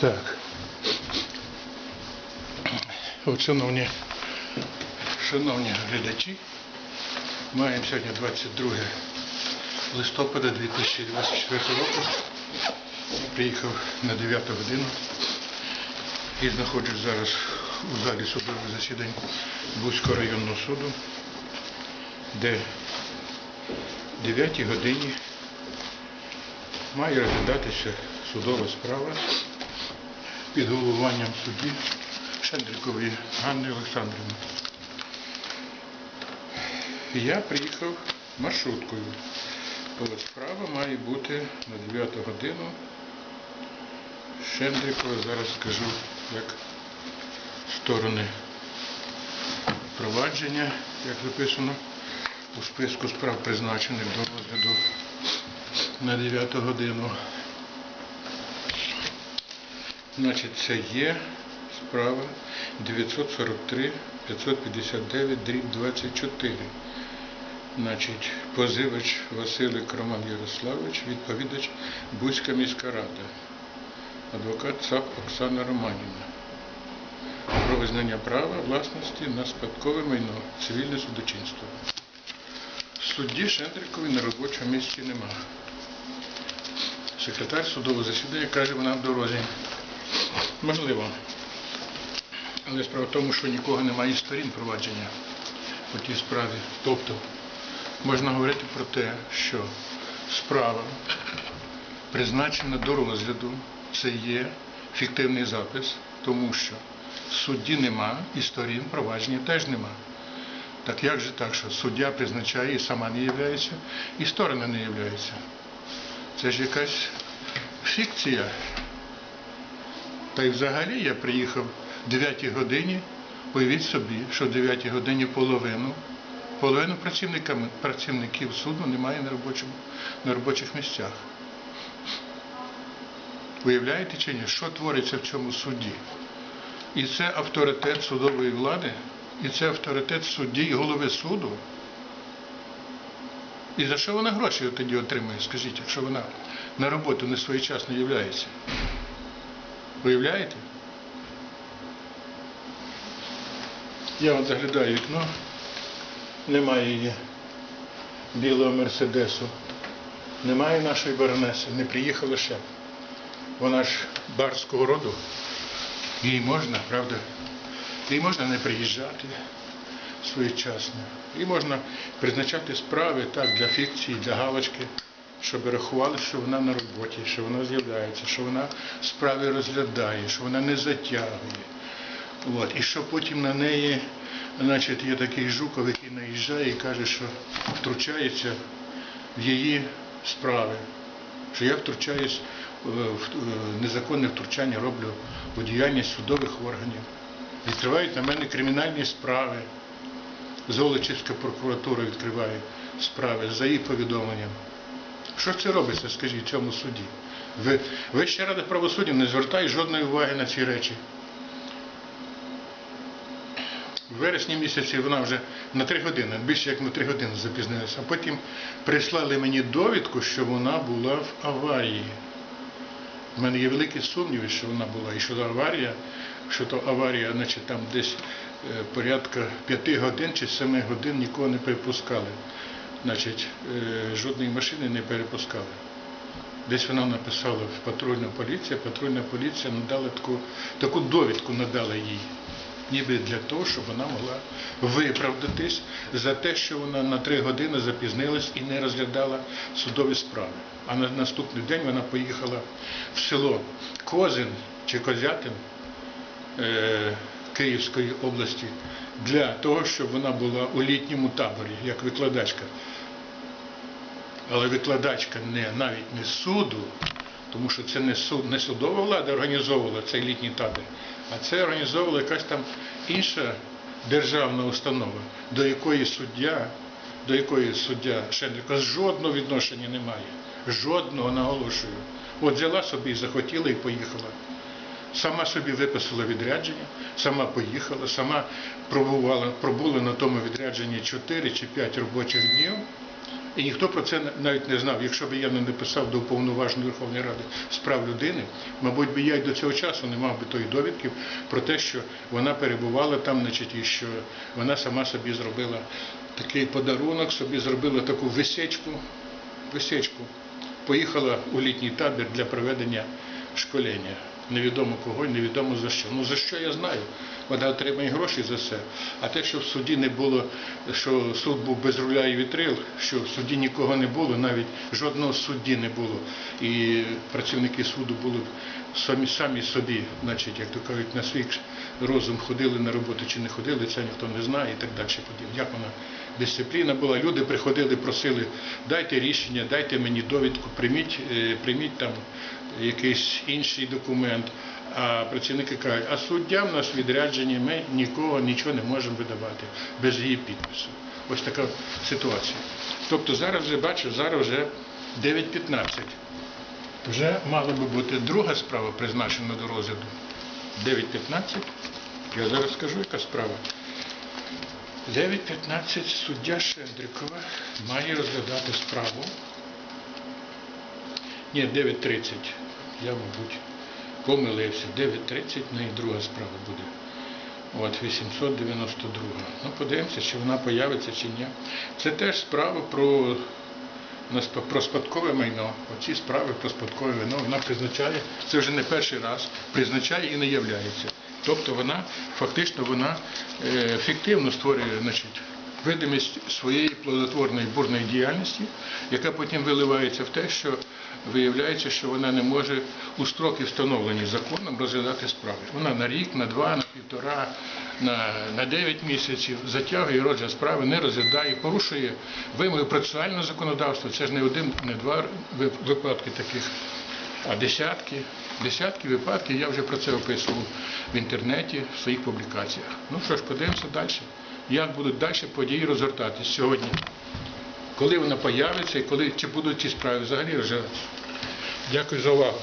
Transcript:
Так. От, шановні, шановні глядачі, маємо сьогодні 22 листопада 2024 року. Приїхав на 9 годину і знаходжусь зараз у залі судових засідань Бузького районного суду, де в 9 годині має розглядатися судова справа під головуванням судді Шендрикової Ганни Олександрівни. Я приїхав маршруткою. От справа має бути на 9 годину. Шендрикова, зараз скажу, як сторони провадження, як записано у списку справ, призначених до розгляду на 9 годину. Значить, це є справа 943 559 дріб 24. Значить, позивач Василик Роман Ярославович, відповідач Бузька міська рада, адвокат ЦАП Оксана Романівна. Про визнання права власності на спадкове майно, цивільне судочинство. Судді Шендрикової на робочому місці немає. Секретар судового засідання каже, вона в дорозі. Можливо. Але справа в тому, що нікого немає із сторін провадження по тій справі. Тобто можна говорити про те, що справа призначена до розгляду, це є фіктивний запис, тому що судді нема і сторін провадження теж нема. Так як же так, що суддя призначає і сама не являється, і сторони не являються. Це ж якась фікція. Та й взагалі я приїхав в 9 годині, уявіть собі, що в 9 годині половину, половину працівників суду немає на, робочому, на робочих місцях. Уявляєте чи ні, що твориться в цьому суді? І це авторитет судової влади, і це авторитет судді і голови суду. І за що вона гроші тоді отримує, скажіть, якщо вона на роботу не своєчасно являється? Виявляєте? Я от заглядаю вікно, немає її білого мерседесу, немає нашої баронеси, не приїхала ще. Вона ж барського роду, їй можна, правда? Їй можна не приїжджати своєчасно. Їй можна призначати справи так для фікції, для галочки, щоб рахували, що вона на роботі, що вона з'являється, що вона справи розглядає, що вона не затягує. От. І що потім на неї значить, є такий Жуков, який наїжджає і каже, що втручається в її справи, що я втручаюсь е, в е, незаконне втручання роблю у діяльність судових органів. Відкривають на мене кримінальні справи. Золочівська прокуратура відкриває справи за її повідомленням. Що це робиться, скажіть, в цьому суді? Ви, Вища рада правосуддя не звертає жодної уваги на ці речі. В вересні місяці вона вже на три години, більше як на три години запізнилася. А потім прислали мені довідку, що вона була в аварії. У мене є великі сумніви, що вона була, і що то аварія, що то аварія, значить там десь е, порядка п'яти годин чи семи годин нікого не перепускали. Значить, е, жодної машини не перепускали. Десь вона написала в патрульна поліція, патрульна поліція надала таку, таку довідку надала їй. Ніби для того, щоб вона могла виправдатись за те, що вона на три години запізнилась і не розглядала судові справи. А на наступний день вона поїхала в село Козин чи Козятин е, Київської області для того, щоб вона була у літньому таборі як викладачка. Але викладачка не навіть не суду, тому що це не суд, не судова влада організовувала цей літній табір, а це організовувала якась там інша державна установа, до якої суддя, до якої суддя Шендрика жодного відношення немає. Жодного наголошую. От взяла собі захотіла і поїхала. Сама собі виписала відрядження, сама поїхала, сама пробувала, пробула на тому відрядженні 4 чи 5 робочих днів І ніхто про це навіть не знав. Якщо б я не написав до уповноваженої Верховної Ради з прав людини, мабуть, би я й до цього часу не мав би тої довідки про те, що вона перебувала там, значить, і що вона сама собі зробила такий подарунок, собі зробила таку висечку, висечку. Поїхала у літній табір для проведення школення. Невідомо кого, і невідомо за що. Ну за що я знаю. Вона отримає гроші за це. А те, що в суді не було, що суд був без руля і вітрил, що в суді нікого не було, навіть жодного судді не було. І працівники суду були самі самі собі, значить, як то кажуть, на свій розум ходили на роботу чи не ходили, це ніхто не знає і так далі. Як вона дисципліна була. Люди приходили, просили, дайте рішення, дайте мені довідку, прийміть, е, прийміть там якийсь інший документ. А працівники кажуть, а суддя в нас відряджені, ми нікого нічого не можемо видавати без її підпису. Ось така ситуація. Тобто зараз вже бачу, зараз вже 9.15. Вже мала би бути друга справа призначена до розгляду. 9.15. Я зараз скажу, яка справа. 9.15 суддя Шендрикова має розглядати справу. Ні, 9.30. Я, мабуть, помилився. 9.30 в неї друга справа буде. От, 892. Ну, подивимося, чи вона появиться, чи ні. Це теж справа про, на про спадкове майно. Оці справи про спадкове майно вона призначає, це вже не перший раз, призначає і не являється. Тобто вона фактично вона е, фіктивно створює значить, видимість своєї плодотворної бурної діяльності, яка потім виливається в те, що виявляється, що вона не може у строки, встановлені законом, розглядати справи. Вона на рік, на два, на півтора, на, на дев'ять місяців затягує розгляд справи, не розглядає, порушує вимоги процесуального законодавства. Це ж не один, не два випадки таких а десятки, десятки випадків, я вже про це описував в інтернеті, в своїх публікаціях. Ну що ж, подивимося далі. Як будуть далі події розгортатись сьогодні. Коли вона появиться і коли, чи будуть ці справи взагалі розглядатися. Дякую за увагу.